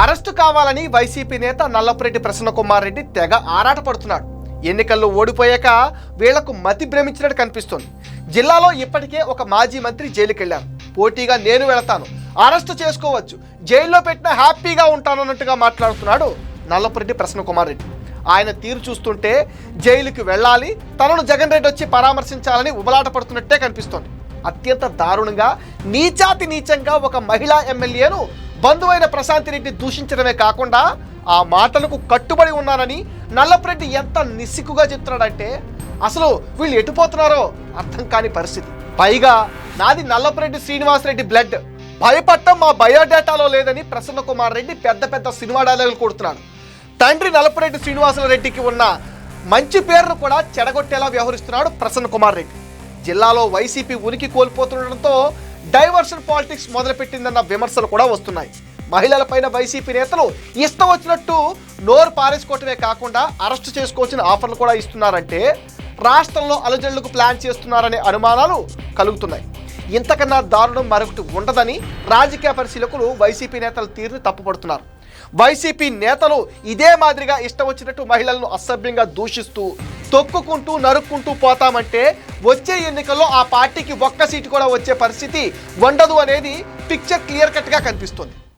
Arrest కావాలని YCP నేత నల్లపురెడ్డి ప్రసన్నకుమార్ రెడ్డి తెగ ఆరాటపడుతున్నాడు. ఎన్నికల్లో ఓడిపోయాక వీళ్ళకు మతి భ్రమించినట్టు కనిపిస్తుంది. జిల్లాలో ఇప్పటికే ఒక మాజీ మంత్రి జైలుకెళ్ళారు పోటీగా నేను వెళతాను. అరెస్టు చేసుకోవచ్చు. జైల్లో పెట్టిన హ్యాపీగా ఉంటానన్నట్టుగా మాట్లాడుతున్నాడు నల్లపురెడ్డి ప్రసన్నకుమార్ రెడ్డి. ఆయన తీరు చూస్తుంటే జైలుకి వెళ్ళాలి తనను జగన్ రెడ్డి వచ్చి పరామర్శించాలని ఉబలాట పడుతున్నట్టే కనిపిస్తోంది. అత్యంత దారుణంగా నీచాతి నీచంగా ఒక మహిళా ఎమ్మెల్యేను బంధువైన ప్రశాంతి రెడ్డి దూషించడమే కాకుండా ఆ మాటలకు కట్టుబడి ఉన్నానని నల్లప్రెడ్డి ఎంత నిస్సిగ్గుగా చెప్తున్నాడంటే అసలు వీళ్ళు ఎటుపోతున్నారో అర్థం కాని పరిస్థితి. పైగా నాది నల్లపురెడ్డి శ్రీనివాసరెడ్డి బ్లడ్. భయపడటం మా బయోడేటాలో లేదని ప్రసన్న కుమార్ రెడ్డి పెద్ద పెద్ద సినిమా డైలాగులు కొడుతున్నాడు. తండ్రి నల్లపురెడ్డి శ్రీనివాసరెడ్డికి ఉన్న మంచి పేరును కూడా చెడగొట్టేలా వ్యవహరిస్తున్నాడు ప్రసన్న కుమార్ రెడ్డి. జిల్లాలో వైసీపీ ఉనికి కోల్పోతుండటంతో డైవర్షన్ పాలిటిక్స్ మొదలుపెట్టిందన్న విమర్శలు కూడా వస్తున్నాయి. మహిళలపైన వైసీపీ నేతలు ఇష్టం వచ్చినట్టు నోరు పారేసుకోవటమే కాకుండా అరెస్ట్ చేసుకోవాల్సిన ఆఫర్లు కూడా ఇస్తున్నారంటే రాష్ట్రంలో అలజడులకు ప్లాన్ చేస్తున్నారనే అనుమానాలు కలుగుతున్నాయి. ఇంతకన్నా దారుణం మరొకటి ఉండదని రాజకీయ పరిశీలకులు వైసీపీ నేతల తీరుని తప్పుపడుతున్నారు. వైసీపీ నేతలు ఇదే మాదిరిగా ఇష్టం వచ్చినట్టు మహిళలను అసభ్యంగా దూషిస్తూ తొక్కుకుంటూ నరుక్కుంటూ పోతామంటే వచ్చే ఎన్నికల్లో ఆ పార్టీకి ఒక్క సీటు కూడా వచ్చే పరిస్థితి ఉండదు అనేది పిక్చర్ క్లియర్ కట్గా కనిపిస్తుంది.